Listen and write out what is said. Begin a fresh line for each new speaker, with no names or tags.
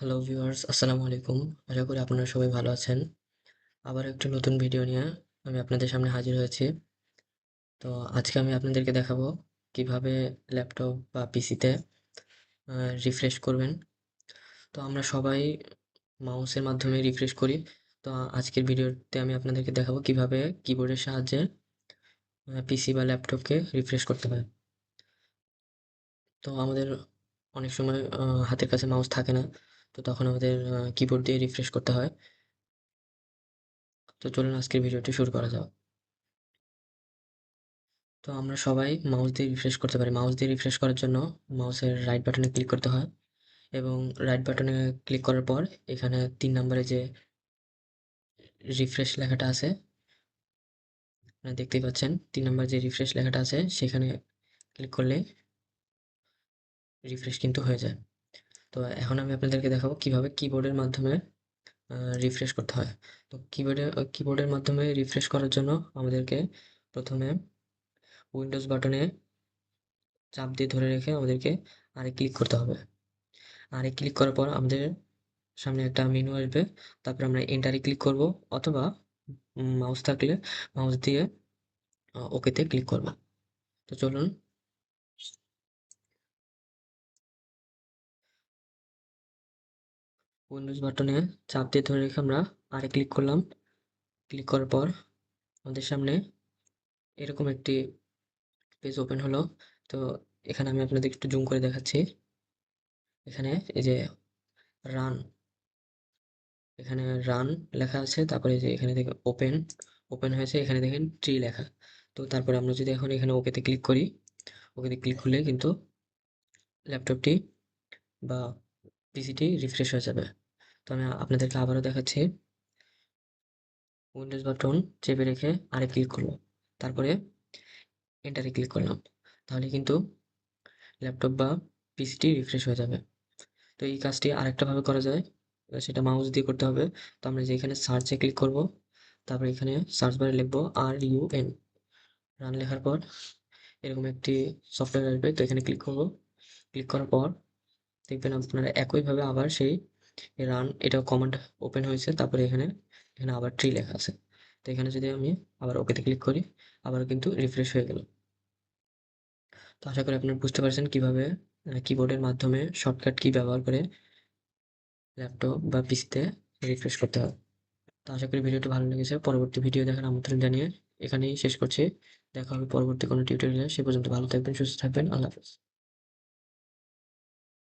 Hello viewers আসসালামু আলাইকুম। আশা করি আপনারা সবাই ভালো আছেন। আবার একটা নতুন ভিডিও নিয়ে আমি আপনাদের সামনে হাজির হয়েছি। তো আজকে আমি আপনাদেরকে দেখাবো কীভাবে ল্যাপটপ বা পিসিতে রিফ্রেশ করবেন। তো আমরা সবাই মাউসের মাধ্যমে রিফ্রেশ করি। তো আজকের ভিডিওতে আমি আপনাদেরকে দেখাবো কীভাবে কিবোর্ডের সাহায্যে পিসি বা ল্যাপটপকে রিফ্রেশ করতে হয়। তো আমাদের অনেক সময় হাতের কাছে মাউস থাকে না। তো তখন আমাদের কিবোর্ড দিয়ে রিফ্রেশ করতে হয়। তো চলুন আজকের ভিডিওটি শুরু করা যাক। তো আমরা সবাই মাউস দিয়ে রিফ্রেশ করতে পারি। মাউস দিয়ে রিফ্রেশ করার জন্য মাউসের রাইট বাটনে ক্লিক করতে হয় এবং রাইট বাটনে ক্লিক করার পর এখানে তিন নম্বরে যে রিফ্রেশ লেখাটা আছে, আপনারা দেখতেই পাচ্ছেন, তিন নম্বর যে রিফ্রেশ লেখাটা আছে, সেখানে ক্লিক করলে রিফ্রেশ কিন্তু হয়ে যায়। তো এখন আমি আপনাদেরকে দেখাবো কীভাবে কিবোর্ডের মাধ্যমে রিফ্রেশ করতে হয়। তো কিবোর্ডে কিবোর্ডের মাধ্যমে রিফ্রেশ করার জন্য আমাদেরকে প্রথমে উইন্ডোজ বাটনে চাপ দিয়ে ধরে রেখে আমাদেরকে আরে ক্লিক করতে হবে। আরে ক্লিক করার পর আমাদের সামনে একটা মেনু আসবে, তারপর আমরা এন্টারে ক্লিক করব অথবা মাউস থাকলে মাউস দিয়ে ওকেতে ক্লিক করব। তো চলুন উইন্ডোজ বাটনে চাপ দিয়ে ধরে রেখে আমরা আরে ক্লিক করলাম। ক্লিক করার পর আমাদের সামনে এরকম একটি পেজ ওপেন হলো। তো এখানে আমি আপনাদের একটু জুম করে দেখাচ্ছি। এখানে এই যে রান এখানে রান লেখা আছে, তারপরে যে এখানে দেখেন ওপেন ওপেন হয়েছে, এখানে দেখেন ট্রি লেখা। তো তারপরে আমরা যদি এখন এখানে ওকেতে ক্লিক করি ওকেতে ক্লিক করলে কিন্তু ল্যাপটপটি বা পিসিটি রিফ্রেশ হয়ে যাবে। তো আমি আপনাদেরকে আবারও দেখাচ্ছি। উইন্ডোজ বাটন চেপে রেখে আরে ক্লিক করল তারপরে এন্টারে ক্লিক করলাম। তাহলে কিন্তু ল্যাপটপ বা পিসিটি রিফ্রেশ হয়ে যাবে। তো এই কাজটি আরেকটা ভাবে করা যায়। সেটা মাউস দিয়ে করতে হবে। তো আমরা যে এখানে সার্চে ক্লিক করব, তারপর এখানে সার্চ বারে লিখব আর ইউ এন রান লেখার পর এরকম একটি সফটওয়্যার আসবে। তো এখানে ক্লিক করব। ক্লিক করার পর দেখবেন আপনারা একইভাবে আবার সেই রান এটা কমান্ড ওপেন হয়েছে, তারপরে এখানে এখানে আবার ট্রি লেখা আছে। তো এখানে যদি আমি আবার ওকেতে ক্লিক করি আবার কিন্তু রিফ্রেশ হয়ে গেল। তো আশা করি আপনারা বুঝতে পারছেন কীভাবে কিবোর্ডের মাধ্যমে শর্টকাট কি ব্যবহার করে ল্যাপটপ বা পিসিতে রিফ্রেশ করতে হয়। তো আশা করি ভিডিওটি ভালো লেগেছে। পরবর্তী ভিডিও দেখার আমন্ত্রণ জানিয়ে এখানেই শেষ করছি। দেখা হবে পরবর্তী কোনো টিউটোরিয়ালে সে পর্যন্ত ভালো থাকবেন, সুস্থ থাকবেন। আল্লাহ হাফেজ।